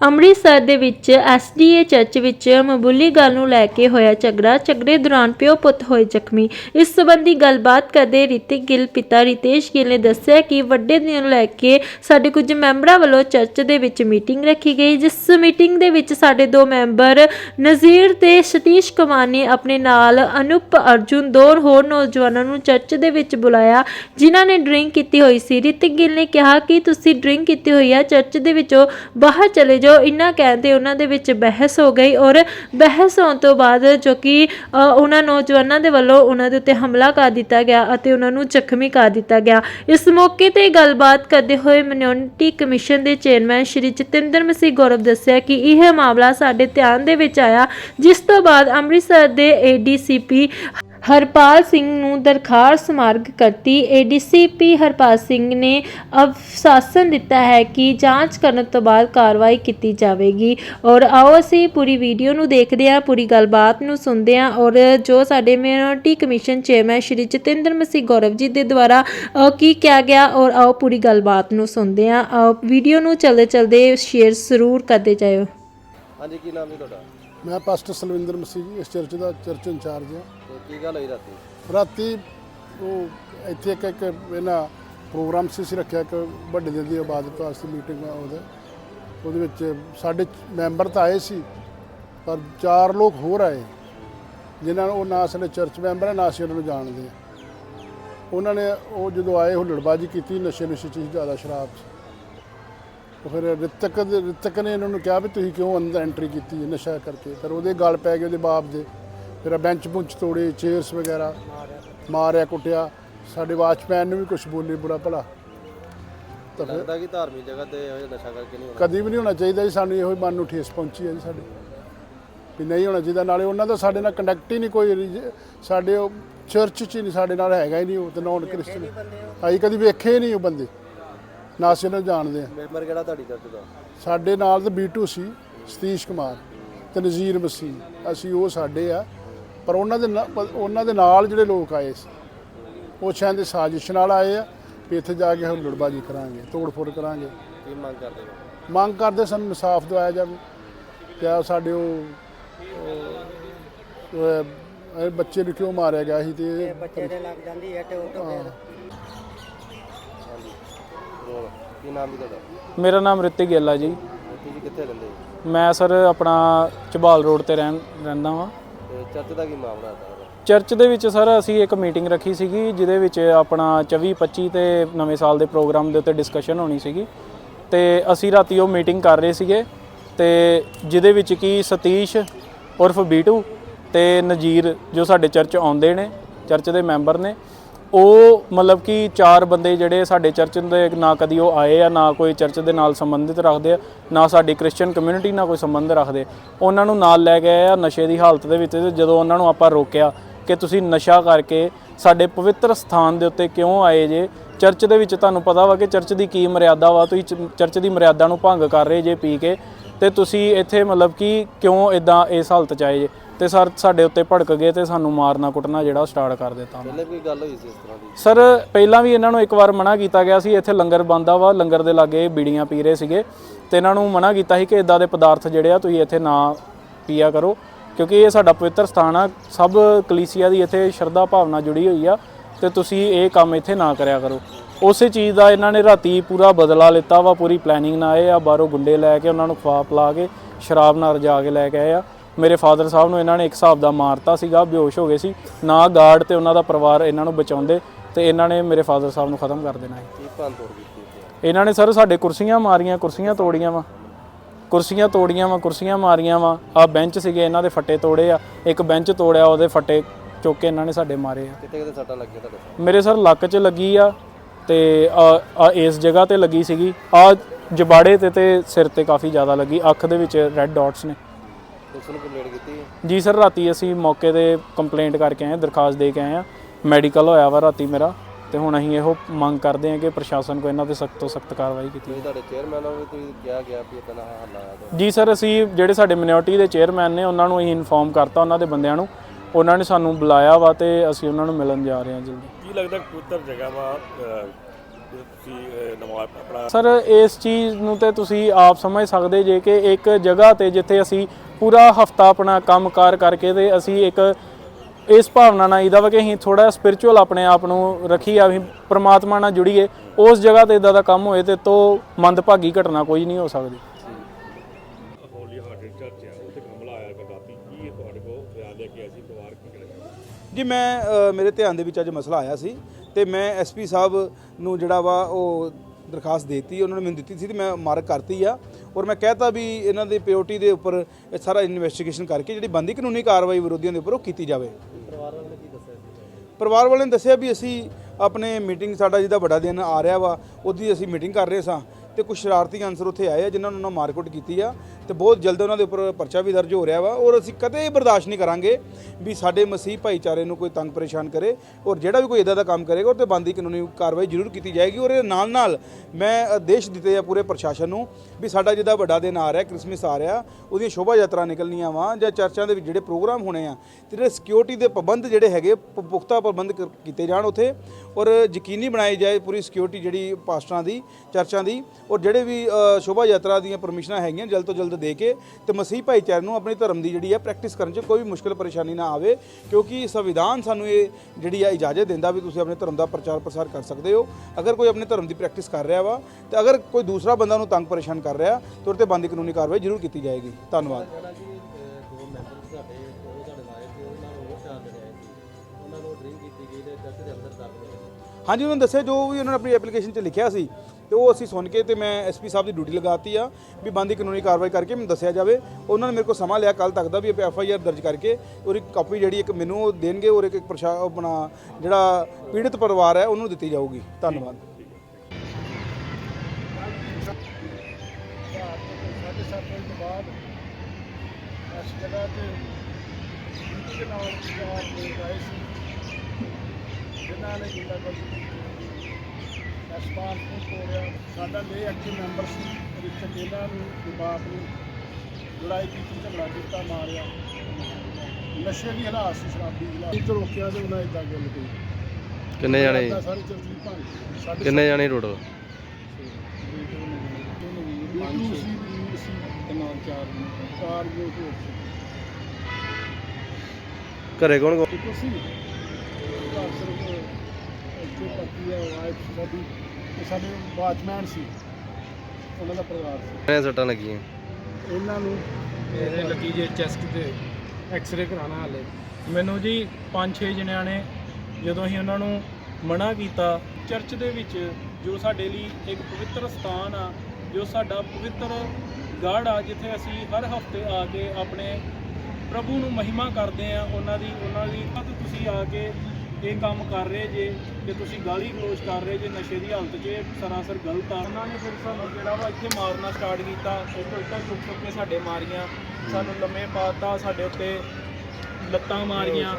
ਅੰਮ੍ਰਿਤਸਰ ਦੇ ਵਿੱਚ ਐਸਡੀਏ ਚਰਚ ਵਿੱਚ ਮਾਮੂਲੀ ਗੱਲ ਨੂੰ ਲੈ ਕੇ ਹੋਇਆ ਝਗੜਾ। ਝਗੜੇ ਦੌਰਾਨ ਪਿਓ ਪੁੱਤ ਹੋਏ ਜ਼ਖਮੀ। ਇਸ ਸੰਬੰਧੀ ਗੱਲਬਾਤ ਕਰਦੇ ਰਿਤਿਕ ਗਿੱਲ, ਪਿਤਾ ਰਿਤੇਸ਼ ਗਿੱਲ ਨੇ ਦੱਸਿਆ ਕਿ ਵੱਡੇ ਦਿਨ ਨੂੰ ਲੈ ਕੇ ਸਾਡੇ ਕੁਝ ਮੈਂਬਰਾਂ ਵੱਲੋਂ ਚਰਚ ਦੇ ਵਿੱਚ ਮੀਟਿੰਗ ਰੱਖੀ ਗਈ, ਜਿਸ ਮੀਟਿੰਗ ਦੇ ਵਿੱਚ ਸਾਡੇ ਦੋ ਮੈਂਬਰ ਨਜ਼ੀਰ ਤੇ ਸਤੀਸ਼ ਕੁਮਾਰ ਨੇ ਆਪਣੇ ਨਾਲ ਅਨੁਪ, ਅਰਜੁਨ ਦੋ ਹੋਰ ਨੌਜਵਾਨਾਂ ਨੂੰ ਚਰਚ ਦੇ ਵਿੱਚ ਬੁਲਾਇਆ, ਜਿਨ੍ਹਾਂ ਨੇ ਡਰਿੰਕ ਕੀਤੀ ਹੋਈ ਸੀ। ਰਿਤਿਕ ਗਿੱਲ ਨੇ ਕਿਹਾ ਕਿ ਤੁਸੀਂ ਡਰਿੰਕ ਕੀਤੀ ਹੋਈ ਹੈ ਚਰਚ ਦੇ ਵਿੱਚੋਂ ਬਾਹਰ ਚਲੇ ਜਾਓ ਇੰਨਾ ਕਹਿੰਦੇ ਉਹਨਾਂ ਦੇ ਵਿੱਚ ਬਹਿਸ ਹੋ ਗਈ ਔਰ ਬਹਿਸ ਹੋਣ ਤੋਂ ਬਾਅਦ ਜੋ ਕਿ ਉਹਨਾਂ ਨੌਜਵਾਨਾਂ ਦੇ ਵੱਲੋਂ ਉਹਨਾਂ ਦੇ ਉੱਤੇ ਹਮਲਾ ਕਰ ਦਿੱਤਾ ਗਿਆ ਅਤੇ ਉਹਨਾਂ ਨੂੰ ਜ਼ਖਮੀ ਕਰ ਦਿੱਤਾ ਗਿਆ। ਇਸ ਮੌਕੇ ਤੇ ਗੱਲਬਾਤ ਕਰਦੇ ਹੋਏ ਮਿਨੋਰਿਟੀ ਕਮਿਸ਼ਨ ਦੇ ਚੇਅਰਮੈਨ ਸ਼੍ਰੀ ਜਤਿੰਦਰ ਮਸੀਹ ਗੌਰਵ ਦੱਸਿਆ ਕਿ ਇਹ ਮਾਮਲਾ ਸਾਡੇ ਧਿਆਨ ਦੇ ਵਿੱਚ ਆਇਆ, ਜਿਸ ਤੋਂ ਬਾਅਦ ਅੰਮ੍ਰਿਤਸਰ ਦੇ ਏਡੀਸੀਪੀ ਹਰਪਾਲ ਸਿੰਘ ਨੂੰ ਦਰਖਾਸਤ ਮਾਰਗ ਕਰਤੀ। ਏਡੀਸੀਪੀ ਹਰਪਾਲ ਸਿੰਘ ਨੇ ਅਫਸਾਸਨ ਦਿੱਤਾ ਹੈ ਕਿ ਜਾਂਚ ਕਰਨ ਤੋਂ ਬਾਅਦ ਕਾਰਵਾਈ ਕੀਤੀ ਜਾਵੇਗੀ। ਔਰ ਆਓ ਅਸੀਂ ਪੂਰੀ ਵੀਡੀਓ ਨੂੰ ਦੇਖਦੇ ਹਾਂ, ਪੂਰੀ ਗੱਲਬਾਤ ਨੂੰ ਸੁਣਦੇ ਹਾਂ। ਔਰ ਜੋ ਸਾਡੇ minority commission chairman Shri Jatinder Masih Gaurav ji ਦੇ ਦੁਆਰਾ ਕੀ ਕਿਹਾ ਗਿਆ, ਔਰ ਆਓ ਪੂਰੀ ਗੱਲਬਾਤ ਨੂੰ ਸੁਣਦੇ ਹਾਂ। ਵੀਡੀਓ ਨੂੰ ਚਲਦੇ ਚਲਦੇ ਸ਼ੇਅਰ ਜ਼ਰੂਰ ਕਰਦੇ ਜਾਇਓ। ਹਾਂਜੀ, ਕੀ ਨਾਮ ਹੈ ਤੁਹਾਡਾ? ਮੈਂ ਪਾਸਟਰ ਸਲਵਿੰਦਰ ਮਸੀਹ ਜੀ ਇਸ ਚਰਚ ਦਾ ਚਰਚ ਇੰਚਾਰਜ ਹਾਂ। ਤੇ ਕੀ ਗੱਲ ਹੋਈ ਰਾਤੀ? ਰਾਤੀ ਉਹ ਇੱਥੇ ਇੱਕ ਇੱਕ ਇਹਨਾਂ ਪ੍ਰੋਗਰਾਮ ਸੀ ਸੀ ਰੱਖਿਆ ਇੱਕ ਵੱਡੇ ਦਿਨ ਦੀ ਇਬਾਦਤ ਵਾਸਤੇ ਮੀਟਿੰਗ ਉਹਦੇ। ਉਹਦੇ ਵਿੱਚ ਸਾਡੇ ਮੈਂਬਰ ਤਾਂ ਆਏ ਸੀ ਪਰ ਚਾਰ ਲੋਕ ਹੋਰ ਆਏ ਜਿਨ੍ਹਾਂ ਨੂੰ ਉਹ ਨਾ ਸਾਡੇ ਚਰਚ ਮੈਂਬਰ ਹੈ ਨਾ ਅਸੀਂ ਉਹਨਾਂ ਨੂੰ ਜਾਣਦੇ ਉਹਨਾਂ ਨੇ ਉਹ ਜਦੋਂ ਆਏ ਹੁੱਲੜਬਾਜੀ ਕੀਤੀ ਨਸ਼ੇ ਨੁਸ਼ੇ ਚੀਜ਼ ਜ਼ਿਆਦਾ ਸ਼ਰਾਬ 'ਚ। ਉਹ ਫਿਰ ਰਿਤਕ ਦੇ ਰਿਤਕ ਨੇ ਇਹਨਾਂ ਨੂੰ ਕਿਹਾ ਵੀ ਤੁਸੀਂ ਕਿਉਂ ਅੰਦਰ ਐਂਟਰੀ ਕੀਤੀ ਹੈ ਨਸ਼ਾ ਕਰਕੇ? ਫਿਰ ਉਹਦੇ ਗੱਲ ਪੈ ਗਏ ਉਹਦੇ ਬਾਪ ਦੇ। ਫਿਰ ਬੈਂਚ ਬੁੰਚ ਤੋੜੇ ਚੇਅਰਸ ਵਗੈਰਾ ਮਾਰਿਆ ਕੁੱਟਿਆ। ਸਾਡੇ ਵਾਚਮੈਨ ਨੂੰ ਵੀ ਕੁਝ ਬੋਲੇ ਬੁਰਾ ਭਲਾ। ਤਾਂ ਫਿਰ ਲੱਗਦਾ ਕਿ ਧਾਰਮਿਕ ਜਗ੍ਹਾ ਤੇ ਇਹੋ ਜਿਹਾ ਨਸ਼ਾ ਕਰਕੇ ਨਹੀਂ ਹੋਣਾ। ਕਦੀ ਵੀ ਨਹੀਂ ਹੋਣਾ ਚਾਹੀਦਾ ਜੀ ਸਾਨੂੰ ਇਹੋ ਹੀ ਮਨ ਨੂੰ ਠੇਸ ਪਹੁੰਚੀ ਹੈ ਜੀ ਸਾਡੇ। ਵੀ ਨਹੀਂ ਹੋਣਾ ਚਾਹੀਦਾ ਨਾਲੇ ਉਹਨਾਂ ਦਾ ਸਾਡੇ ਨਾਲ ਕੰਡਕਟ ਹੀ ਨਹੀਂ ਕੋਈ ਰਿਜ- ਸਾਡੇ ਉਹ ਚਰਚ 'ਚ ਹੀ ਨਹੀਂ ਸਾਡੇ ਨਾਲ ਹੈਗਾ ਹੀ ਨਹੀਂ ਉਹ ਤੇ ਨੌਨ ਕ੍ਰਿਸਚਨ ਅਸੀਂ ਕਦੀ ਵੇਖੇ ਹੀ ਨਹੀਂ ਉਹ ਬੰਦੇ। ਨਾ ਅਸੀਂ ਉਹਨਾਂ ਨੂੰ ਜਾਣਦੇ ਆ ਮੈਂਬਰ ਕਿਹੜਾ ਤੁਹਾਡੀ ਚਰਚ ਦਾ? ਸਾਡੇ ਨਾਲ ਤਾਂ ਬੀਟੂ ਸੀ ਸਤੀਸ਼ ਕੁਮਾਰ ਤੇ ਨਜ਼ੀਰ ਮਸੀਹ। ਅਸੀਂ ਉਹ ਸਾਡੇ ਆ। ਪਰ ਉਹਨਾਂ ਦੇ ਉਹਨਾਂ ਦੇ ਨਾਲ ਜਿਹੜੇ ਲੋਕ ਆਏ ਸੀ ਉਹ ਸ਼ਾਇਦ ਸਾਜ਼ਿਸ਼ ਨਾਲ ਆਏ ਆ ਵੀ ਇੱਥੇ ਜਾ ਕੇ ਹੁੱਲੜਬਾਜੀ ਕਰਾਂਗੇ ਤੋੜ ਫੋੜ ਕਰਾਂਗੇ। ਕੀ ਮੰਗ ਕਰਦੇ ਹੋ? ਮੰਗ ਕਰਦੇ ਸਾਨੂੰ ਇਨਸਾਫ ਦਿਵਾਇਆ ਜਾਵੇ। ਕਿਆ ਸਾਡੇ ਉਹ ਉਹ- ਉਹ ਇਹ ਬੱਚੇ ਨੂੰ ਕਿਉਂ ਮਾਰਿਆ ਗਿਆ ਸੀ ਤੇ ਬੱਚੇ ਦੇ ਲੱਗ ਜਾਂਦੀ ਹੈ ਤੇ ਉਹ ਤੋਂ ਫਿਰ ਹਾਂਜੀ ਬੋਲ ਕੀ ਨਾਮ ਹੈ ਤੁਹਾਡਾ? ਮੇਰਾ ਨਾਮ ਰਿਤਿਕ ਗਿੱਲ ਆ ਜੀ। ਤੁਸੀਂ ਕਿੱਥੇ ਰਹਿੰਦੇ ਹੋ ਮੈਂ ਸਰ ਆਪਣਾ ਚਬਾਲ ਰੋਡ ਤੇ ਰਹਿਣ ਰਹਿੰਦਾ ਵਾਂ। ਤੇ ਚਰਚ ਦਾ ਕੀ ਮਾਮਲਾ ਹੈ ਚਰਚ ਦੇ ਵਿੱਚ ਸਰ ਅਸੀਂ ਇੱਕ ਮੀਟਿੰਗ ਰੱਖੀ ਸੀਗੀ ਜਿਹਦੇ ਵਿੱਚ ਆਪਣਾ 24 25 ਤੇ ਨਵੇਂ ਸਾਲ ਦੇ ਪ੍ਰੋਗਰਾਮ ਦੇ ਉੱਤੇ ਡਿਸਕਸ਼ਨ ਹੋਣੀ ਸੀਗੀ। ਤੇ ਅਸੀਂ ਰਾਤੀ ਉਹ ਮੀਟਿੰਗ ਕਰ ਰਹੇ ਸੀਗੇ। ਤੇ ਜਿਹਦੇ ਵਿੱਚ ਕੀ ਸਤੀਸ਼ ਉਰਫ ਬੀਟੂ ਤੇ ਨਜੀਰ ਜੋ ਸਾਡੇ ਚਰਚ ਆਉਂਦੇ ਨੇ ਚਰਚ ਦੇ ਮੈਂਬਰ ਨੇ ਉਹ ਮਤਲਬ ਕਿ ਚਾਰ ਬੰਦੇ ਜਿਹੜੇ ਸਾਡੇ ਚਰਚ ਦੇ ਨਾ ਕਦੀ ਉਹ ਆਏ ਆ, ਨਾ ਕੋਈ ਚਰਚ ਦੇ ਨਾਲ ਸੰਬੰਧਿਤ ਰੱਖਦੇ ਆ, ਨਾ ਸਾਡੀ ਕ੍ਰਿਸਚੀਅਨ ਕਮਿਊਨਿਟੀ ਨਾਲ ਕੋਈ ਸੰਬੰਧ ਰੱਖਦੇ। ਉਹਨਾਂ ਨੂੰ ਨਾਲ ਲੈ ਕੇ ਆਏ ਆ ਨਸ਼ੇ ਦੀ ਹਾਲਤ ਦੇ ਵਿੱਚ ਤੇ ਜਦੋਂ ਉਹਨਾਂ ਨੂੰ ਆਪਾਂ ਰੋਕਿਆ ਕਿ ਤੁਸੀਂ ਨਸ਼ਾ ਕਰਕੇ ਸਾਡੇ ਪਵਿੱਤਰ ਸਥਾਨ ਦੇ ਉੱਤੇ ਕਿਉਂ ਆਏ ਜੇ? ਚਰਚ ਦੇ ਵਿੱਚ ਤੁਹਾਨੂੰ ਪਤਾ ਵਾ ਕਿ ਚਰਚ ਦੀ ਕੀ ਮਰਿਆਦਾ ਵਾ? ਤੁਸੀਂ ਚ- ਚਰਚ ਦੀ ਮਰਿਆਦਾ ਨੂੰ ਭੰਗ ਕਰ ਰਹੇ ਜੇ ਪੀ ਕੇ ਤੇ ਤੁਸੀਂ ਇੱਥੇ ਮਤਲਬ ਕਿ ਕਿਉਂ ਇਦਾਂ ਇਸ ਹਾਲਤ ਚ ਆਏ ਜੇ? ਤੇ ਸਰ ਸਾਡੇ ਉੱਤੇ ਭੜਕ ਗਏ ਤੇ ਸਾਨੂੰ ਮਾਰਨਾ ਕੁੱਟਣਾ ਜਿਹੜਾ ਸਟਾਰਟ ਕਰ ਦਿੱਤਾ। ਪਹਿਲੇ ਵੀ ਗੱਲ ਹੋਈ ਸੀ ਇਸ ਤਰ੍ਹਾਂ ਦੀ? ਸਰ ਪਹਿਲਾਂ ਵੀ ਇਹਨਾਂ ਨੂੰ ਇੱਕ ਵਾਰ ਮਨਾ ਕੀਤਾ ਗਿਆ ਸੀ। ਇੱਥੇ ਲੰਗਰ ਬੰਦਾ ਵਾ ਲੰਗਰ ਦੇ ਲਾਗੇ ਬੀੜੀਆਂ ਪੀ ਰਹੇ ਸੀਗੇ। ਤੇ ਇਹਨਾਂ ਨੂੰ ਮਨਾ ਕੀਤਾ ਸੀ ਕਿ ਇਦਾਂ ਦੇ ਪਦਾਰਥ ਜਿਹੜੇ ਆ ਤੁਸੀਂ ਇੱਥੇ ਨਾ ਪੀਆ ਕਰੋ। ਕਿਉਂਕਿ ਇਹ ਸਾਡਾ ਪਵਿੱਤਰ ਸਥਾਨ ਆ। ਸਭ ਕਲੀਸਿਆ ਦੀ ਇੱਥੇ ਸ਼ਰਧਾ ਭਾਵਨਾ ਜੁੜੀ ਹੋਈ ਆ ਤੇ ਤੁਸੀਂ ਇਹ ਕੰਮ ਇੱਥੇ ਨਾ ਕਰਿਆ ਕਰੋ। ਉਸੇ ਚੀਜ਼ ਦਾ ਇਹਨਾਂ ਨੇ ਰਾਤੀ ਪੂਰਾ ਬਦਲਾ ਲਿੱਤਾ ਵਾ ਪੂਰੀ ਪਲੈਨਿੰਗ ਨਾਲ ਆਏ ਆ। ਬਾਹਰੋਂ ਗੁੰਡੇ ਲੈ ਕੇ ਉਹਨਾਂ ਨੂੰ ਖਵਾ ਪਿਲਾ ਕੇ ਸ਼ਰਾਬ ਨਾਲ ਰਜਾ ਕੇ ਲੈ ਕੇ ਆਏ ਆ। ਮੇਰੇ ਫਾਦਰ ਸਾਹਿਬ ਨੂੰ ਇਹਨਾਂ ਨੇ ਇੱਕ ਹਿਸਾਬ ਦਾ ਮਾਰਤਾ ਸੀਗਾ ਬੇਹੋਸ਼ ਹੋ ਗਏ ਸੀ। ਨਾ ਗਾਰਡ ਤੇ ਉਹਨਾਂ ਦਾ ਪਰਿਵਾਰ ਇਹਨਾਂ ਨੂੰ ਬਚਾਉਂਦੇ ਤੇ ਇਹਨਾਂ ਨੇ ਮੇਰੇ ਫਾਦਰ ਸਾਹਿਬ ਨੂੰ ਖਤਮ ਕਰ ਦੇਣਾ ਸੀ। ਇਹਨਾਂ ਨੇ ਸਰ ਸਾਡੇ ਕੁਰਸੀਆਂ ਮਾਰੀਆਂ ਕੁਰਸੀਆਂ ਤੋੜੀਆਂ ਵਾ। ਕੁਰਸੀਆਂ ਤੋੜੀਆਂ ਵਾ ਕੁਰਸੀਆਂ ਮਾਰੀਆਂ ਵਾ। ਆ ਬੈਂਚ ਸੀਗੇ ਇਹਨਾਂ ਦੇ ਫੱਟੇ ਤੋੜੇ ਆ। ਇੱਕ ਬੈਂਚ ਤੋੜਿਆ ਉਹਦੇ ਫੱਟੇ ਚੁੱਕ ਕੇ ਇਹਨਾਂ ਨੇ ਸਾਡੇ ਮਾਰੇ ਆ। ਕਿਤੇ ਕਿਤੇ ਸੱਟਾਂ ਲੱਗੀਆਂ ਤੁਹਾਡੇ ਮੇਰੇ ਸਰ ਲੱਕ 'ਚ ਲੱਗੀ ਆ ਤੇ ਆ ਇਸ ਜਗ੍ਹਾ ਤੇ ਲੱਗੀ ਸੀਗੀ। ਆ ਜਬਾੜੇ ਤੇ ਤੇ ਸਿਰ ਤੇ ਕਾਫੀ ਜ਼ਿਆਦਾ ਲੱਗੀ ਅੱਖ ਦੇ ਵਿੱਚ ਰੈੱਡ ਡਾਟਸ ਨੇ। ਪੁਲਿਸ ਨੂੰ ਕੰਪਲੇਂਟ ਕੀਤੀ ਹੈ? ਜੀ ਸਰ ਰਾਤੀ ਅਸੀਂ ਮੌਕੇ ਤੇ ਕੰਪਲੇਂਟ ਕਰਕੇ ਆਏ ਹਾਂ, ਦਰਖਾਸਤ ਦੇ ਕੇ ਆਏ ਆ ਮੈਡੀਕਲ ਹੋਇਆ ਵਾ ਰਾਤੀ ਮੇਰਾ ਤੇ ਹੁਣ ਅਸੀਂ ਇਹੋ ਮੰਗ ਕਰਦੇ ਹਾਂ ਕਿ ਪ੍ਰਸ਼ਾਸਨ ਕੋ ਇਹਨਾਂ ਤੇ ਸਖਤ ਤੋਂ ਸਖਤ ਕਾਰਵਾਈ ਕੀਤੀ ਤੁਸੀਂ ਤੁਹਾਡੇ ਚੇਅਰਮੈਨ ਨੂੰ ਵੀ ਤੁਸੀਂ ਕਿਹਾ ਗਿਆ ਵੀ ਇਦਾਂ ਦਾ ਹੱਲ ਆਇਆ ਤੁਹਾਡਾ ਜੀ ਸਰ ਅਸੀਂ ਜਿਹੜੇ ਸਾਡੇ ਮਿਨੋਰਟੀ ਦੇ ਚੇਅਰਮੈਨ ਨੇ ਉਹਨਾਂ ਨੂੰ ਅਸੀਂ ਇਨਫੋਰਮ ਕਰਤਾ ਉਹਨਾਂ ਦੇ ਬੰਦਿਆਂ ਨੂੰ। ਉਹਨਾਂ ਨੇ ਸਾਨੂੰ ਬੁਲਾਇਆ ਵਾ ਤੇ ਅਸੀਂ ਉਹਨਾਂ ਨੂੰ ਮਿਲਣ ਜਾ ਰਹੇ ਹਾਂ ਜਲਦੀ। ਕੀ ਲੱਗਦਾ ਕਬੂਤਰ ਜਗ੍ਹਾ ਵਾ ਅਹ, ਤੁਸੀਂ ਆਪਣਾ ਸਰ ਇਸ ਚੀਜ਼ ਨੂੰ ਤੇ ਤੁਸੀਂ ਆਪ ਸਮਝ ਸਕਦੇ ਜੇ ਕਿ ਇੱਕ ਜਗ੍ਹਾ ਤੇ ਜਿੱਥੇ ਅਸੀਂ ਪੂਰਾ ਹਫਤਾ ਆਪਣਾ ਕੰਮਕਾਰ ਕਰਕੇ ਤੇ ਅਸੀਂ ਇੱਕ ਇਸ ਭਾਵਨਾ ਨਾਲ ਇਹਦਾ ਵਾ ਕਿ ਅਸੀਂ ਥੋੜਾ ਸਪਿਰਚੁਅਲ ਆਪਣੇ ਆਪ ਨੂੰ ਰੱਖੀ ਆ ਅਸੀਂ ਪ੍ਰਮਾਤਮਾ ਨਾਲ ਜੁੜੀਏ ਉਸ ਜਗ੍ਹਾ ਤੇ ਇਦਾਂ ਦਾ ਕੰਮ ਹੋਏ ਤੇ ਤੋਂ ਮੰਦਭਾਗੀ ਘਟਨਾ ਕੋਈ ਨਹੀਂ ਹੋ ਸਕਦੀ। ਹੋਲੀ ਹਾਰਟ ਚਰਚ ਆ ਉੱਥੇ ਹਮਲਾ ਆਇਆ ਰਾਤੀ ਕੀ ਇਹ ਤੁਹਾਡੇ ਕੋਲ ਬਿਆਨ ਲੈ ਕੇ ਆਏ ਸੀ ਪਰਿਵਾਰ ਕੀ ਕਹਿਣਾ ਜੀ ਮੈਂ ਮੇਰੇ ਧਿਆਨ ਦੇ ਵਿੱਚ ਅੱਜ ਮਸਲਾ ਆਇਆ ਸੀ। ਤੇ ਮੈਂ ਐਸਪੀ ਸਾਹਿਬ ਨੂੰ ਜਿਹੜਾ ਵਾ ਉਹ ਦਰਖਾਸਤ ਦੇਤੀ ਉਹਨਾਂ ਨੇ ਮੈਨੂੰ ਦਿੱਤੀ ਸੀ ਤੇ ਮੈਂ ਮਾਰਕ ਕਰਤੀ ਆ। ਔਰ ਮੈਂ ਕਹਿਤਾ ਵੀ ਇਹਨਾਂ ਦੇ ਪਿਓਟੀ ਦੇ ਉੱਪਰ ਇਹ ਸਾਰਾ ਇਨਵੈਸਟੀਗੇਸ਼ਨ ਕਰਕੇ ਜਿਹੜੀ ਬੰਦੀ ਕਾਨੂੰਨੀ ਕਾਰਵਾਈ ਵਿਰੋਧੀਆਂ ਦੇ ਉੱਪਰ ਉਹ ਕੀਤੀ ਜਾਵੇ। ਪਰਿਵਾਰ ਵਾਲਿਆਂ ਨੇ ਦੱਸਿਆ ਵੀ ਅਸੀਂ ਆਪਣੇ ਮੀਟਿੰਗ ਸਾਡਾ ਜਿਹਦਾ ਵੱਡਾ ਦਿਨ ਆ ਰਿਹਾ ਵਾ ਉਹਦੀ ਅਸੀਂ ਮੀਟਿੰਗ ਕਰ ਰਹੇ ਸਾਂ। ਤੇ ਕੁਝ ਸ਼ਰਾਰਤੀ ਅਨਸਰ ਉੱਥੇ ਆਏ ਆ ਜਿਨ੍ਹਾਂ ਨੂੰ ਉਹਨਾਂ ਮਾਰਕੁੱਟ ਕੀਤੀ ਆ ਤੇ ਬਹੁਤ ਜਲਦ ਉਹਨਾਂ ਦੇ ਉੱਪਰ ਪਰਚਾ ਵੀ ਦਰਜ ਹੋ ਰਿਹਾ ਵਾ ਔਰ ਅਸੀਂ ਕਦੇ ਬਰਦਾਸ਼ਤ ਨਹੀਂ ਕਰਾਂਗੇ ਵੀ ਸਾਡੇ ਮਸੀਹ ਭਾਈਚਾਰੇ ਨੂੰ ਕੋਈ ਤੰਗ ਪਰੇਸ਼ਾਨ ਕਰੇ ਔਰ ਜਿਹੜਾ ਵੀ ਕੋਈ ਇਦਾਂ ਦਾ ਕੰਮ ਕਰੇਗਾ, ਉਹ ਤੇ ਬੰਦੀ ਕਾਨੂੰਨੀ ਕਾਰਵਾਈ ਜ਼ਰੂਰ ਕੀਤੀ ਜਾਏਗੀ ਔਰ ਇਹ ਨਾਲ ਨਾਲ ਮੈਂ ਆਦੇਸ਼ ਦਿੱਤੇ ਆ ਪੂਰੇ ਪ੍ਰਸ਼ਾਸਨ ਨੂੰ ਵੀ ਸਾਡਾ ਜਿਹਦਾ ਵੱਡਾ ਦਿਨ ਆ ਰਿਹਾ, ਕ੍ਰਿਸਮਸ ਆ ਰਿਹਾ, ਉਹਦੀਆਂ ਸ਼ੋਭਾ ਯਾਤਰਾ ਨਿਕਲਣੀਆਂ ਵਾ ਜਾਂ ਚਰਚਾਂ ਦੇ ਵਿੱਚ ਜਿਹੜੇ ਪ੍ਰੋਗਰਾਮ ਹੋਣੇ ਆ, ਤੇ ਜਿਹੜੇ ਸਿਕਿਉਰਿਟੀ ਦੇ ਪ੍ਰਬੰਧ ਜਿਹੜੇ ਹੈਗੇ ਪੁਖਤਾ ਪ੍ਰਬੰਧ ਕਰ- ਕੀਤੇ ਜਾਣ ਉੱਥੇ ਔਰ ਯਕੀਨੀ ਬਣਾਈ ਜਾਏ ਪੂਰੀ ਸਿਕਿਉਰਿਟੀ ਜਿਹੜੀ ਪਾਸਟਰਾਂ ਦੀ, ਚਰਚਾਂ ਦੀ ਔਰ ਜਿਹੜੇ ਵੀ ਸ਼ੋਭਾ ਯਾਤਰਾ ਦੀਆਂ ਪਰਮਿਸ਼ਨਾਂ ਹੈਗੀਆਂ ਜਲਦ ਤੋਂ ਜਲਦ ਦੇ ਕੇ ਤੇ ਮਸੀਹ ਭਾਈਚਾਰੇ ਨੂੰ ਆਪਣੇ ਧਰਮ ਦੀ ਜਿਹੜੀ ਹੈ ਪ੍ਰੈਕਟਿਸ ਕਰਨ 'ਚ ਕੋਈ ਵੀ ਮੁਸ਼ਕਲ ਪਰੇਸ਼ਾਨੀ ਨਾ ਆਵੇ, ਕਿਉਂਕਿ ਸੰਵਿਧਾਨ ਸਾਨੂੰ ਇਹ ਜਿਹੜੀ ਆ ਇਜਾਜ਼ਤ ਦਿੰਦਾ ਵੀ ਤੁਸੀਂ ਆਪਣੇ ਧਰਮ ਦਾ ਪ੍ਰਚਾਰ ਪ੍ਰਸਾਰ ਕਰ ਸਕਦੇ ਹੋ। ਅਗਰ ਕੋਈ ਆਪਣੇ ਧਰਮ ਦੀ ਪ੍ਰੈਕਟਿਸ ਕਰ ਰਿਹਾ ਵਾ ਤੇ ਅਗਰ ਕੋਈ ਦੂਸਰਾ ਬੰਦਾ ਨੂੰ ਤੰਗ ਪਰੇਸ਼ਾਨ ਕਰ ਰਿਹਾ, ਤਾਂ ਉਹ ਤੇ ਬੰਦੀ ਕਾਨੂੰਨੀ ਕਾਰਵਾਈ ਜ਼ਰੂਰ ਕੀਤੀ ਜਾਏਗੀ। ਧੰਨਵਾਦ। ਉਹਨਾਂ ਨੂੰ ਡਰਿੰਕ ਕੀਤੀ ਗਈ ਤੇ ਦੇ ਅੰਦਰ ਹਾਂਜੀ ਉਹਨਾਂ ਨੇ ਦੱਸਿਆ ਜੋ ਵੀ ਉਹਨਾਂ ਨੇ ਆਪਣੀ ਐਪਲੀਕੇਸ਼ਨ 'ਚ ਲਿਖਿਆ ਸੀ ਤੇ ਉਹ ਅਸੀਂ ਸੁਣ ਕੇ ਤੇ ਮੈਂ ਐਸਪੀ ਸਾਹਿਬ ਦੀ ਡਿਊਟੀ ਲਗਾਤੀ ਆ ਵੀ ਬੰਦੀ ਕਾਨੂੰਨੀ ਕਾਰਵਾਈ ਕਰਕੇ ਮੈਨੂੰ ਦੱਸਿਆ ਜਾਵੇ। ਉਹਨਾਂ ਨੇ ਮੇਰੇ ਕੋਲ ਸਮਾਂ ਲਿਆ ਕੱਲ ਤੱਕ ਦਾ ਵੀ ਐਫ ਆਈ ਆਰ ਦਰਜ ਕਰਕੇ ਔਰ ਇੱਕ ਕਾਪੀ ਜਿਹੜੀ ਇੱਕ ਮੈਨੂੰ ਉਹ ਦੇਣਗੇ ਔਰ ਇੱਕ ਪ੍ਰਸ਼ਾ ਆਪਣਾ ਜਿਹੜਾ ਪੀੜਤ ਪਰਿਵਾਰ ਹੈ ਉਹਨੂੰ ਦਿੱਤੀ ਜਾਊਗੀ। ਧੰਨਵਾਦ। ਸਾਢੇ ਸੱਤ ਵਜੇ ਤੋਂ ਬਾਅਦ ਇਸ ਜਗ੍ਹਾ ਤੇ ਡਿਊਟੀ ਦੇ ਨਾਲ ਜਵਾਬ ਦੇ ਆਏ ਸੀ। ਜਿਨ੍ਹਾਂ ਨੇ ਜਿੰਦਾ ਕੋਈ ਐਸਪਾਨ ਨੂੰ ਤੋੜਿਆ। ਸਾਡਾ ਲੇ ਐਕਟਿਵ ਮੈਂਬਰ ਸੀ ਵਿੱਚ ਇਹਨਾਂ ਨੂੰ ਬਾਪ ਨੂੰ ਲੜਾਈ ਕੀਤੀ ਝਗੜਾ ਕੀਤਾ ਮਾਰਿਆ। ਨਸ਼ੇ ਦੀ ਹਾਲਾਤ ਸੀ ਸ਼ਰਾਬੀ ਹਾਲਾਤ। ਇੱਧਰ ਰੋਕਿਆ ਤੇ ਉਹਨਾਂ ਇਦਾਂ ਗੱਲ ਕਹੀ ਕਿੰਨੇ ਜਾਣੇ? ਏਦਾਂ ਸਾਰੀ ਚਰਚੀ ਭੰਗ। ਸਾਡੇ ਕਿੰਨੇ ਜਾਣੇ ਟੋਟਲ ਪੰਜ ਸੀ ਵੀਰ ਸੀ ਤੇ ਨਾਲ ਚਾਰ ਚਾਰ ਜੋ ਹੋਰ ਸੀ। ਘਰੇ ਕੌਣ ਕੌਣ? ਤੇ ਤੁਸੀਂ ਘਰ ਸਿਰਫ ਇੱਥੇ ਪੱਕੀ ਹੈ ਵਾਈਫ ਸਾਡੀ ਤੇ ਸਾਡੇ ਵਾਚਮੈਨ ਸੀ ਉਹਨਾਂ ਦਾ ਪਰਿਵਾਰ ਸੀ। ਕਿੰਨੇ ਸੱਟਾਂ ਲੱਗੀਆਂ? ਇਹਨਾਂ ਨੂੰ ਇਹਦੇ ਲੱਗੀ ਜੇ ਚੈਸਟ ਤੇ ਐਕਸ-ਰੇ ਕਰਾਣਾ ਹਾਲੇ। ਮੈਨੂੰ ਜੀ 5-6 ਜਣਿਆਂ ਨੇ ਜਦੋਂ ਅਸੀਂ ਉਹਨਾਂ ਨੂੰ ਮਨਾ ਕੀਤਾ ਚਰਚ ਦੇ ਵਿੱਚ ਜੋ ਸਾਡੇ ਲਈ ਇੱਕ ਪਵਿੱਤਰ ਸਥਾਨ ਆ ਜੋ ਸਾਡਾ ਪਵਿੱਤਰ ਗੜ ਆ ਜਿੱਥੇ ਅਸੀਂ ਹਰ ਹਫ਼ਤੇ ਆ ਕੇ ਆਪਣੇ ਪ੍ਰਭੂ ਨੂੰ ਮਹਿਮਾ ਕਰਦੇ ਆ ਉਹਨਾਂ ਦੀ ਉਹਨਾਂ ਦੀ ਤਾਂ ਤੁਸੀਂ ਆ ਕੇ ਇਹ ਕੰਮ ਕਰ ਰਹੇ ਜੇ ਕਿ ਤੁਸੀਂ ਗਾਲੀ ਗਲੋਚ ਕਰ ਰਹੇ ਜੇ, ਨਸ਼ੇ ਦੀ ਹਾਲਤ 'ਚ ਇਹ ਸਰਾਸਰ ਗਲਤ ਆ। ਉਹਨਾਂ ਨੇ ਫਿਰ ਸਾਨੂੰ ਜਿਹੜਾ ਵਾ ਇੱਥੇ ਮਾਰਨਾ ਸਟਾਰਟ ਕੀਤਾ ਇੱਥੋਂ ਇੱਟਾਂ ਚੁੱਕ ਚੁੱਕ ਕੇ ਸਾਡੇ ਮਾਰੀਆਂ, ਸਾਨੂੰ ਲੰਮੇ ਪਾਤਾ ਸਾਡੇ ਉੱਤੇ ਲੱਤਾਂ ਮਾਰੀਆਂ।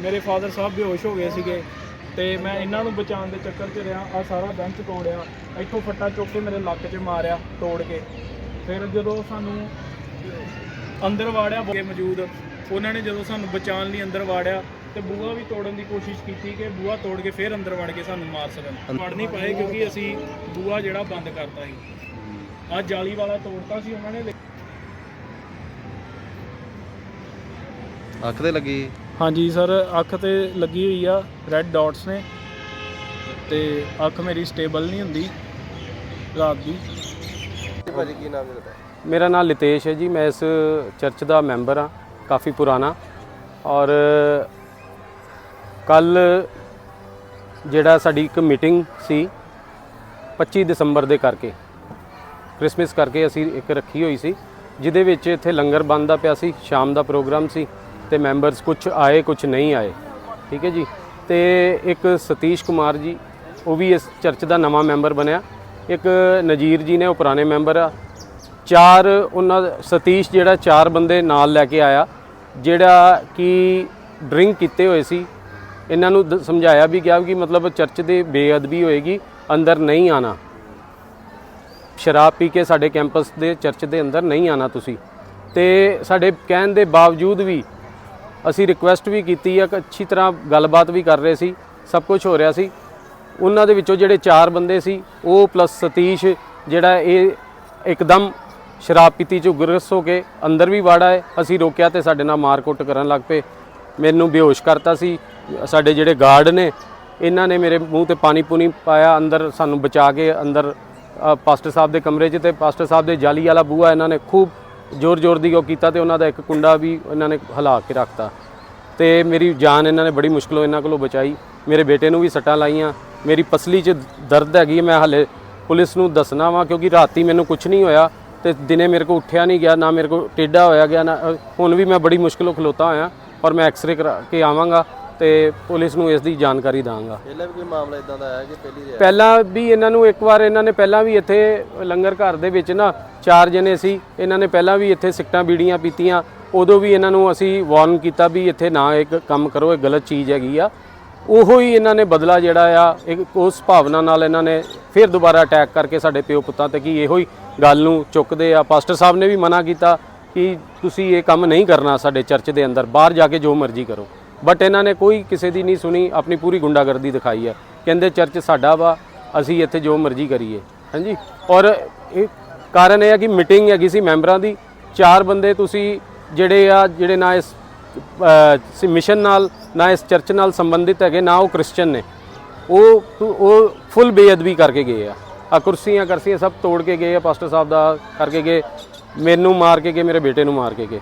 ਮੇਰੇ ਫਾਦਰ ਸਾਹਿਬ ਬੇਹੋਸ਼ ਹੋ ਗਏ ਸੀਗੇ ਤੇ ਮੈਂ ਇਹਨਾਂ ਨੂੰ ਬਚਾਉਣ ਦੇ ਚੱਕਰ 'ਚ ਰਿਹਾ ਆ ਸਾਰਾ ਬੈਂਚ ਤੋੜਿਆ, ਇੱਥੋਂ ਫੱਟਾ ਚੁੱਕ ਕੇ ਮੇਰੇ ਲੱਕ 'ਚ ਮਾਰਿਆ, ਤੋੜ ਕੇ। ਫਿਰ ਜਦੋਂ ਸਾਨੂੰ ਅੰਦਰ ਵਾੜਿਆ ਬੋਗੇ ਮੌਜੂਦ, ਉਹਨਾਂ ਨੇ ਜਦੋਂ ਸਾਨੂੰ ਬਚਾਉਣ ਲਈ ਅੰਦਰ ਵਾੜਿਆ ਤੇ ਬੂਹਾ ਵੀ ਤੋੜਨ ਦੀ ਕੋਸ਼ਿਸ਼ ਕੀਤੀ ਕਿ ਬੂਹਾ ਤੋੜ ਕੇ ਫਿਰ ਅੰਦਰ ਵੜ ਕੇ ਸਾਨੂੰ ਮਾਰ ਸਕਣ। ਵੜ ਨਹੀਂ ਪਾਏ ਕਿਉਂਕਿ ਅਸੀਂ ਬੂਹਾ ਜਿਹੜਾ ਬੰਦ ਕਰਤਾ ਸੀ। ਆ ਜਾਲੀ ਵਾਲਾ ਤੋੜਤਾ ਸੀ ਉਹਨਾਂ ਨੇ ਅੱਖ ਤੇ ਲੱਗੀ? ਹਾਂਜੀ ਸਰ ਅੱਖ ਤੇ ਲੱਗੀ ਹੋਈ ਆ ਰੈੱਡ ਡਾਟਸ ਨੇ। ਤੇ ਅੱਖ ਮੇਰੀ ਸਟੇਬਲ ਨਹੀਂ ਹੁੰਦੀ ਰਾਤ ਦੀ। ਭਾਜੀ ਕੀ ਨਾਮ ਹੈ ਮੇਰਾ ਨਾਮ ਲਿਤੇਸ਼ ਹੈ ਜੀ ਮੈਂ ਇਸ ਚਰਚ ਦਾ ਮੈਂਬਰ ਹਾਂ ਕਾਫੀ ਪੁਰਾਣਾ। ਔਰ ਕੱਲ ਜਿਹੜਾ ਸਾਡੀ ਇੱਕ ਮੀਟਿੰਗ ਸੀ 25 ਦਸੰਬਰ ਦੇ ਕਰਕੇ, ਕ੍ਰਿਸਮਸ ਕਰਕੇ ਅਸੀਂ ਇੱਕ ਰੱਖੀ ਹੋਈ ਸੀ, ਜਿਹਦੇ ਵਿੱਚ ਇੱਥੇ ਲੰਗਰ ਬਣਦਾ ਪਿਆ ਸੀ, ਸ਼ਾਮ ਦਾ ਪ੍ਰੋਗਰਾਮ ਸੀ, ਤੇ ਮੈਂਬਰਸ ਕੁਝ ਆਏ ਕੁਝ ਨਹੀਂ ਆਏ, ਠੀਕ ਹੈ ਜੀ? ਤੇ ਇੱਕ ਸਤੀਸ਼ ਕੁਮਾਰ ਜੀ, ਉਹ ਵੀ ਇਸ ਚਰਚ ਦਾ ਨਵਾਂ ਮੈਂਬਰ ਬਣਿਆ, ਇੱਕ ਨਜੀਰ ਜੀ ਨੇ, ਉਹ ਪੁਰਾਣੇ ਮੈਂਬਰ ਆ, ਚਾਰ ਉਹਨਾਂ, ਸਤੀਸ਼ ਜਿਹੜਾ ਚਾਰ ਬੰਦੇ ਨਾਲ ਲੈ ਕੇ ਆਇਆ, ਜਿਹੜਾ ਕਿ ਡਰਿੰਕ ਕੀਤੇ ਹੋਏ ਸੀ ਇਹਨਾਂ ਨੂੰ ਦ- ਸਮਝਾਇਆ ਵੀ ਗਿਆ ਕਿ ਮਤਲਬ ਚਰਚ ਦੇ ਬੇਅਦਬੀ ਹੋਏਗੀ, ਅੰਦਰ ਨਹੀਂ ਆਣਾ। ਸ਼ਰਾਬ ਪੀ ਕੇ ਸਾਡੇ ਕੈਂਪਸ ਦੇ, ਚਰਚ ਦੇ ਅੰਦਰ ਨਹੀਂ ਆਣਾ ਤੁਸੀਂ। ਤੇ ਸਾਡੇ ਕਹਿਣ ਦੇ ਬਾਵਜੂਦ ਵੀ ਅਸੀਂ ਰਿਕੁਐਸਟ ਵੀ ਕੀਤੀ ਆ, ਕਿ ਅੱਛੀ ਤਰ੍ਹਾਂ ਗੱਲਬਾਤ ਵੀ ਕਰ ਰਹੇ ਸੀ, ਸਭ ਕੁਝ ਹੋ ਰਿਹਾ ਸੀ। ਉਹਨਾਂ ਦੇ ਵਿੱਚੋਂ ਜਿਹੜੇ ਚਾਰ ਬੰਦੇ ਸੀ, ਉਹ ਪਲੱਸ ਸਤੀਸ਼, ਜਿਹੜਾ ਇਹ ਇੱਕਦਮ ਸ਼ਰਾਬ ਪੀਤੀ ਚ ਉਗਰਸ ਹੋ ਕੇ ਅੰਦਰ ਵੀ ਵਾੜਾ ਹੈ। ਅਸੀਂ ਰੋਕਿਆ ਤੇ ਸਾਡੇ ਨਾਲ ਮਾਰਕੁੱਟ ਕਰਨ ਲੱਗ ਪਏ। ਮੈਨੂੰ ਬੇਹੋਸ਼ ਕਰਤਾ ਸੀ। ਸਾਡੇ ਜਿਹੜੇ ਗਾਰਡ ਨੇ, ਇਹਨਾਂ ਨੇ ਮੇਰੇ ਮੂੰਹ ਤੇ ਪਾਣੀ ਪੂਣੀ ਪਾਇਆ, ਅੰਦਰ ਸਾਨੂੰ ਬਚਾ ਕੇ ਅੰਦਰ ਪਾਸਟਰ ਸਾਹਿਬ ਦੇ ਕਮਰੇ 'ਚ ਤੇ ਪਾਸਟਰ ਸਾਹਿਬ ਦੇ ਜਾਲੀ ਵਾਲਾ ਬੂਹਾ ਇਹਨਾਂ ਨੇ ਖੂਬ ਜ਼ੋਰ ਜ਼ੋਰ ਦੀ ਉਹ ਕੀਤਾ ਤੇ ਉਹਨਾਂ ਦਾ ਇੱਕ ਕੁੰਡਾ ਵੀ ਇਹਨਾਂ ਨੇ ਹਿਲਾ ਕੇ ਰੱਖਤਾ। ਤੇ ਮੇਰੀ ਜਾਨ ਇਹਨਾਂ ਨੇ ਬੜੀ ਮੁਸ਼ਕਲੋਂ ਇਹਨਾਂ ਕੋਲੋਂ ਬਚਾਈ। ਮੇਰੇ ਬੇਟੇ ਨੂੰ ਵੀ ਸੱਟਾਂ ਲਾਈਆਂ। ਮੇਰੀ ਪਸਲੀ 'ਚ ਦਰਦ ਹੈਗੀ, ਮੈਂ ਹਲੇ ਪੁਲਿਸ ਨੂੰ ਦੱਸਣਾ ਵਾ ਕਿਉਂਕਿ ਰਾਤੀ ਮੈਨੂੰ ਕੁਝ ਨਹੀਂ ਹੋਇਆ ਤੇ ਦਿਨੇ ਮੇਰੇ ਕੋ ਉੱਠਿਆ ਨਹੀਂ ਗਿਆ, ਨਾ ਮੇਰੇ ਕੋ ਟੇਢਾ ਹੋਇਆ ਗਿਆ, ਨਾ ਹੁਣ ਵੀ ਮੈਂ ਬੜੀ ਮੁਸ਼ਕਲੋਂ ਖਲੋਤਾ ਹੋਇਆ। ਪਰ ਮੈਂ ਐਕਸ-ਰੇ ਕਰਾ ਕੇ ਆਵਾਂਗਾ ਤੇ ਪੁਲਿਸ ਨੂੰ ਇਸ ਦੀ ਜਾਣਕਾਰੀ ਦਾਂਗਾ। ਪਹਿਲਾਂ ਵੀ ਕੋਈ ਮਾਮਲਾ ਇਦਾਂ ਦਾ ਆਇਆ ਕਿ ਪਹਿਲੀ ਰਿਹਾ ਪਹਿਲਾਂ ਵੀ ਇਹਨਾਂ ਨੂੰ ਇੱਕ ਵਾਰ ਇਹਨਾਂ ਨੇ ਪਹਿਲਾਂ ਵੀ ਇੱਥੇ ਲੰਗਰ ਘਰ ਦੇ ਵਿੱਚ ਨਾ ਚਾਰ ਜਣੇ ਸੀ ਇਹਨਾਂ ਨੇ ਪਹਿਲਾਂ ਵੀ ਇੱਥੇ ਸਿੱਕਟਾਂ ਬੀੜੀਆਂ ਪੀਤੀਆਂ ਉਦੋਂ ਵੀ ਇਹਨਾਂ ਨੂੰ ਅਸੀਂ ਵਾਰਨ ਕੀਤਾ ਵੀ ਇੱਥੇ ਨਾ ਇੱਕ ਕੰਮ ਕਰੋ ਇਹ ਗਲਤ ਚੀਜ਼ ਹੈਗੀ ਆ। ਉਹੋ ਹੀ ਇਹਨਾਂ ਨੇ ਬਦਲਾ ਜਿਹੜਾ ਆ ਇੱਕ ਉਸ ਭਾਵਨਾ ਨਾਲ ਇਹਨਾਂ ਨੇ ਫਿਰ ਦੁਬਾਰਾ ਅਟੈਕ ਕਰਕੇ ਸਾਡੇ ਪਿਓ ਪੁੱਤਾਂ ਤੇ ਕੀ ਇਹੋ ਹੀ ਗੱਲ ਨੂੰ ਚੁੱਕਦੇ ਆ। ਪਾਸਟਰ ਸਾਹਿਬ ਨੇ ਵੀ ਮਨਾ ਕੀਤਾ ਕਿ ਤੁਸੀਂ ਇਹ ਕੰਮ ਨਹੀਂ ਕਰਨਾ ਸਾਡੇ ਚਰਚ ਦੇ ਅੰਦਰ, ਬਾਹਰ ਜਾ ਕੇ ਜੋ ਮਰਜ਼ੀ ਕਰੋ। ਬਟ ਇਹਨਾਂ ਨੇ ਕੋਈ ਕਿਸੇ ਦੀ ਨਹੀਂ ਸੁਣੀ, ਆਪਣੀ ਪੂਰੀ ਗੁੰਡਾਗਰਦੀ ਦਿਖਾਈ ਹੈ। ਕਹਿੰਦੇ ਚਰਚ ਸਾਡਾ ਵਾ, ਅਸੀਂ ਇੱਥੇ ਜੋ ਮਰਜ਼ੀ ਕਰੀਏ। ਹਾਂਜੀ? ਔਰ ਇਹ ਕਾਰਨ ਇਹ ਹੈ ਕਿ ਮੀਟਿੰਗ ਹੈਗੀ ਸੀ ਮੈਂਬਰਾਂ ਦੀ। ਚਾਰ ਬੰਦੇ ਤੁਸੀਂ ਜਿਹੜੇ ਆ, ਜਿਹੜੇ ਨਾ ਇਸ ਮਿਸ਼ਨ ਨਾਲ, ਨਾ ਇਸ ਚਰਚ ਨਾਲ ਸੰਬੰਧਿਤ ਹੈਗੇ, ਨਾ ਉਹ ਕ੍ਰਿਸਚੀਅਨ ਨੇ। ਉਹ ਉਹ ਫੁੱਲ ਬੇਅਦਬੀ ਕਰਕੇ ਗਏ ਆ। ਆ ਕੁਰਸੀਆਂ ਕਰਸੀਆਂ ਸਭ ਤੋੜ ਕੇ ਗਏ ਆ, ਪਾਸਟਰ ਸਾਹਿਬ ਦਾ ਕਰਕੇ ਗਏ। ਮੈਨੂੰ ਮਾਰ ਕੇ ਗਏ ਮੇਰੇ ਬੇਟੇ ਨੂੰ ਮਾਰ ਕੇ ਗਏ